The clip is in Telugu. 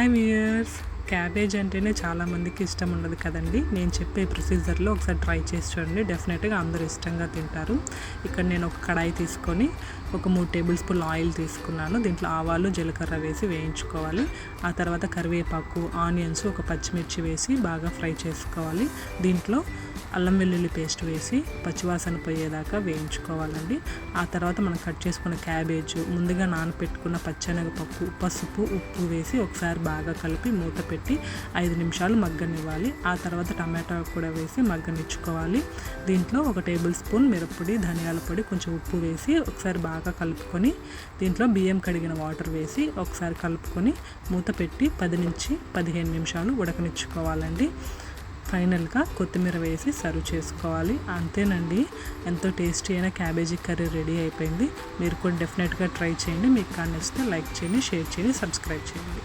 హాయ్ వ్యూయర్స్ క్యాబేజ్ అంటేనే చాలామందికి ఇష్టం ఉండదు కదండి. నేను చెప్పే ప్రొసీజర్లో ఒకసారి ట్రై చేసి చూడండి. డెఫినెట్గా అందరూ ఇష్టంగా తింటారు. ఇక్కడ నేను ఒక కడాయి తీసుకొని ఒక మూడు టేబుల్ స్పూన్ ఆయిల్ తీసుకున్నాను. దీంట్లో ఆవాలు జీలకర్ర వేసి వేయించుకోవాలి. ఆ తర్వాత కరివేపాకు ఆనియన్స్ ఒక పచ్చిమిర్చి వేసి బాగా ఫ్రై చేసుకోవాలి. దీంట్లో అల్లం వెల్లుల్లి పేస్ట్ వేసి పచ్చివాసన పోయేదాకా వేయించుకోవాలండి. ఆ తర్వాత మనం కట్ చేసుకున్న క్యాబేజ్ ముందుగా నానపెట్టుకున్న పచ్చనగపప్పు పసుపు ఉప్పు వేసి ఒకసారి బాగా కలిపి మూత పెట్టి ఐదు నిమిషాలు మగ్గనివ్వాలి. ఆ తర్వాత టమాటా కూడా వేసి మగ్గనిచ్చుకోవాలి. దీంట్లో ఒక టేబుల్ స్పూన్ మిరప్పొడి ధనియాల పొడి కొంచెం ఉప్పు వేసి ఒకసారి బాగా కలుపుకొని దీంట్లో బియ్యం కడిగిన వాటర్ వేసి ఒకసారి కలుపుకొని మూత పెట్టి పది నుంచి పదిహేను నిమిషాలు ఉడకనిచ్చుకోవాలండి. ఫైనల్గా కొత్తిమీర వేసి సర్వ్ చేసుకోవాలి. అంతేనండి. ఎంతో టేస్టీ అయిన క్యాబేజీ కర్రీ రెడీ అయిపోయింది. మీరు కూడా డెఫినెట్గా ట్రై చేయండి. మీకు కానీ నచ్చితే లైక్ చేయండి షేర్ చేయండి సబ్స్క్రైబ్ చేయండి.